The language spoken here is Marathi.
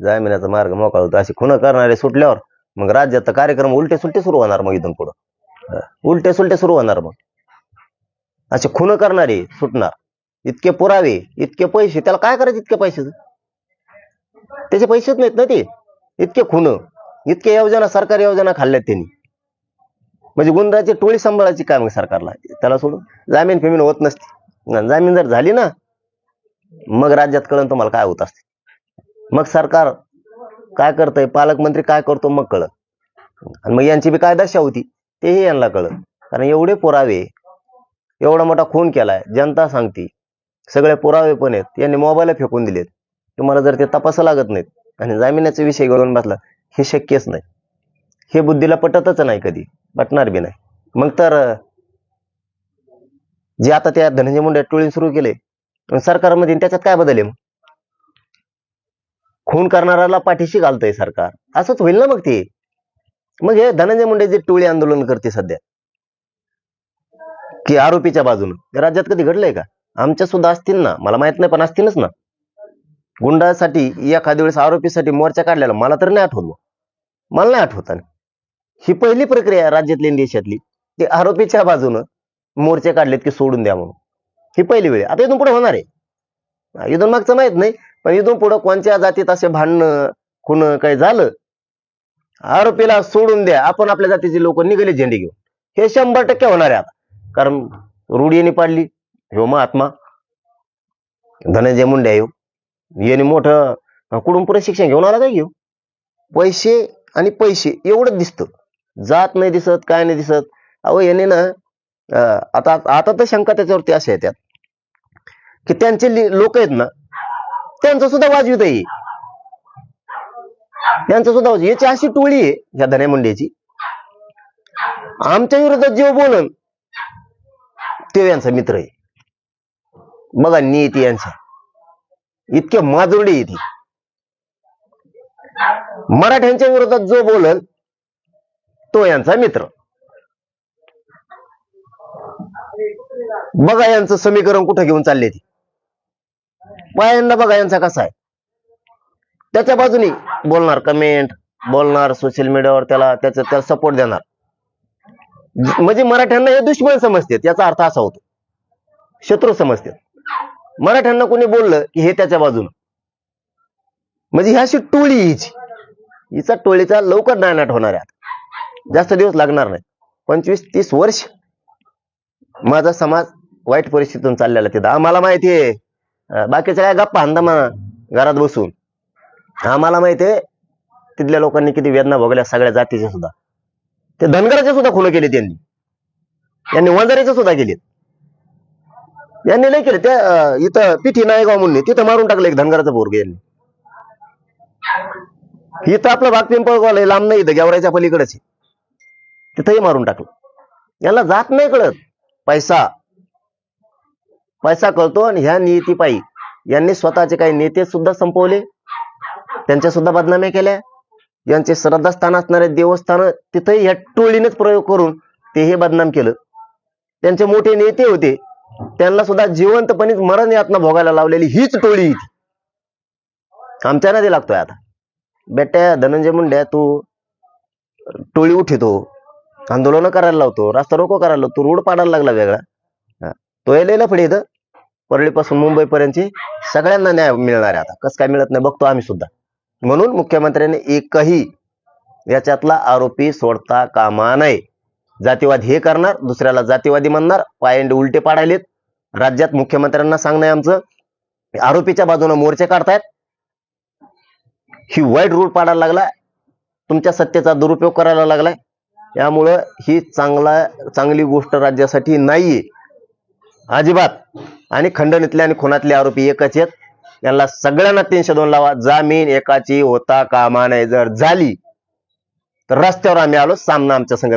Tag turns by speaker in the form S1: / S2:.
S1: जामिनाचा मार्ग मोकळा होतो. असे खुनं करणारे सुटल्यावर मग राज्यात कार्यक्रम उलटे सुलटे सुरू होणार मग इथून पुढं. उलटे सुलटे सुरू होणार मग. असे खुनं करणारे सुटणार. इतके पुरावे इतके पैसे त्याला काय करायचे इतके पैसे त्याचे पैसेच नाहीत ना ते. इतके खुन इतके योजना सरकारी योजना खाल्ल्यात त्यांनी. म्हणजे गुंडाची टोळी सांभाळायची काय मग सरकारला. त्याला सोडून जामीन फिमीन होत नसते. जामीन जर झाली ना मग राज्यात कळण तुम्हाला काय होत असते? मग सरकार काय करतंय? पालकमंत्री काय करतो मग कळत. आणि मग यांची बी काय दशा होती? तेही यांना कळत. कारण एवढे पुरावे एवढा मोठा खून केलाय जनता सांगती. सगळे पुरावे पण आहेत. यांनी मोबाईल फेकून दिलेत. तुम्हाला जर ते तपासा लागत नाहीत आणि जामिनाचा विषय घेऊन बसला हे शक्यच नाही. हे बुद्धीला पटतच नाही कधी. पटणार बी नाही. मग तर जे आता त्या धनंजय मुंडे टोळी सुरू केले मग सरकारमध्ये त्याच्यात काय बदल आहे मग? खून करणाऱ्याला पाठीशी घालतंय सरकार. असंच होईल ना मग ते? मग हे धनंजय मुंडे जे टोळी आंदोलन करते सध्या की आरोपीच्या बाजूनं राज्यात कधी घडलंय का? आमच्या सुद्धा असतील ना मला माहीत नाही पण असतीलच ना. गुंडासाठी एखाद्या वेळेस आरोपीसाठी मोर्चा काढलेला मला तर नाही आठवत मला नाही आठवत ही पहिली प्रक्रिया राज्यातली देशातली. ते आरोपीच्या बाजूनं मोर्चे काढलेत की सोडून द्या म्हणून. ही पहिली वेळ आता इथून पुढे होणार आहे. इथून मागचं माहीत नाही. पण इथून पुढं कोणत्या जातीत असे भांडणं खुण काही झालं? आरोपीला सोडून द्या. आपण आपल्या जातीचे लोक निघाले झेंडे घेऊन. हे शंभर टक्के होणार आहे आता. कारण रूढीने पाडली. ह्यो महात्मा. धनंजय मुंडे येऊ याने मोठं कुठून पुढे शिक्षण घेऊन आला काय घेऊ पैसे आणि पैसे एवढंच दिसतं. जात नाही दिसत काय नाही दिसत. अहो याने ना आता आता तर शंका त्याच्यावरती अशा येतात. की त्यांचे लोक आहेत ना त्यांचं सुद्धा वाजवित आहे यांचं सुद्धा याची अशी टोळी आहे ह्या धन्या मुंडेची. आमच्या विरोधात जेव्हा बोलन ते यांचा मित्र आहे. बघा नीती यांच्या इतके माजुरडी येते ती. मराठ्यांच्या विरोधात जो बोलल तो यांचा मित्र. बघा यांचं समीकरण कुठं घेऊन चालले ती. पायांना बघा यांचा कसा आहे. त्याच्या बाजूनी बोलणार कमेंट बोलणार सोशल मीडियावर त्याला त्याचा त्याला सपोर्ट देणार. म्हणजे मराठ्यांना हे दुश्मन समजतात याचा अर्थ असा होतो. शत्रू समजतात. मराठ्यांना कोणी बोललं की हे त्याच्या बाजूनं. म्हणजे ही अशी टोळी हिची. हिचा टोळीचा लवकर नायनाट होणार आहे जास्त दिवस लागणार नाही. पंचवीस तीस वर्ष माझा समाज वाईट परिस्थितीतून चाललेला तिथं. आम्हाला माहिती आहे. बाकीच्या काय गप्पा हंदामा घरात बसून. आम्हाला माहिती आहे तिथल्या लोकांनी किती वेदना भोगल्या सगळ्या जातीच्या सुद्धा. ते धनगराचे सुद्धा खुलं केले त्यांनी. यांनी वंजारीचे सुद्धा केलेत. यांनी नाही केले. त्या इथं पिठी नायगाव म्हणून तिथं मारून टाकलं एक धनगराचं पोरग यांनी. इथं आपलं भाग पिंपळगाव लांब नाही इथं गेवरायच्या पलीकडेच आहे. तिथंही मारून टाकलं. यांना जात नाही कळत. पैसा पैसा कळतो आणि ह्या नीतीपायी यांनी स्वतःचे काही नेते सुद्धा संपवले. त्यांच्या सुद्धा बदनाम्या केल्या. यांचे श्रद्धास्थान असणारे देवस्थान तिथेही ह्या टोळीनेच प्रयोग करून ते हे बदनाम केलं. त्यांचे मोठे नेते होते. त्यांना सुद्धा जिवंतपणीच मरण यातना भोगायला लावलेली हीच टोळी आमच्या नदी लागतोय आता. बेट्या धनंजय मुंड्या तू टोळी उठितो. आंदोलन करायला लावतो. रास्ता रोको करायला लावतो. रोड पाडायला लागला वेगळा. तो यायला पुढे इथं. परळीपासून मुंबईपर्यंतची सगळ्यांना न्याय मिळणार आहे आता. कसं काय मिळत नाही बघतो आम्ही सुद्धा. म्हणून मुख्यमंत्र्यांनी एकही याच्यातला आरोपी सोडता कामा नये. जातीवाद हे करणार दुसऱ्याला जातीवादी म्हणणार पायंडे उलटे पाडायलेत. राज्यात मुख्यमंत्र्यांना सांगणं आमचं. आरोपीच्या बाजूने मोर्चे काढतायत. ही वाईट रूल पाडायला लागलाय. तुमच्या सत्तेचा दुरुपयोग करायला लागलाय. यामुळं ही चांगला चांगली गोष्ट राज्यासाठी नाहीये. अजिबात. आणि खंडणीतले आणि खुनातले आरोपी एकच आहेत. यांना सगळ्यांना तीनशे दोन लावा. जामीन एकाची होता कामा नाही जर झाली तर रस्त्यावर आम्ही आलो. सामना आमच्या संघ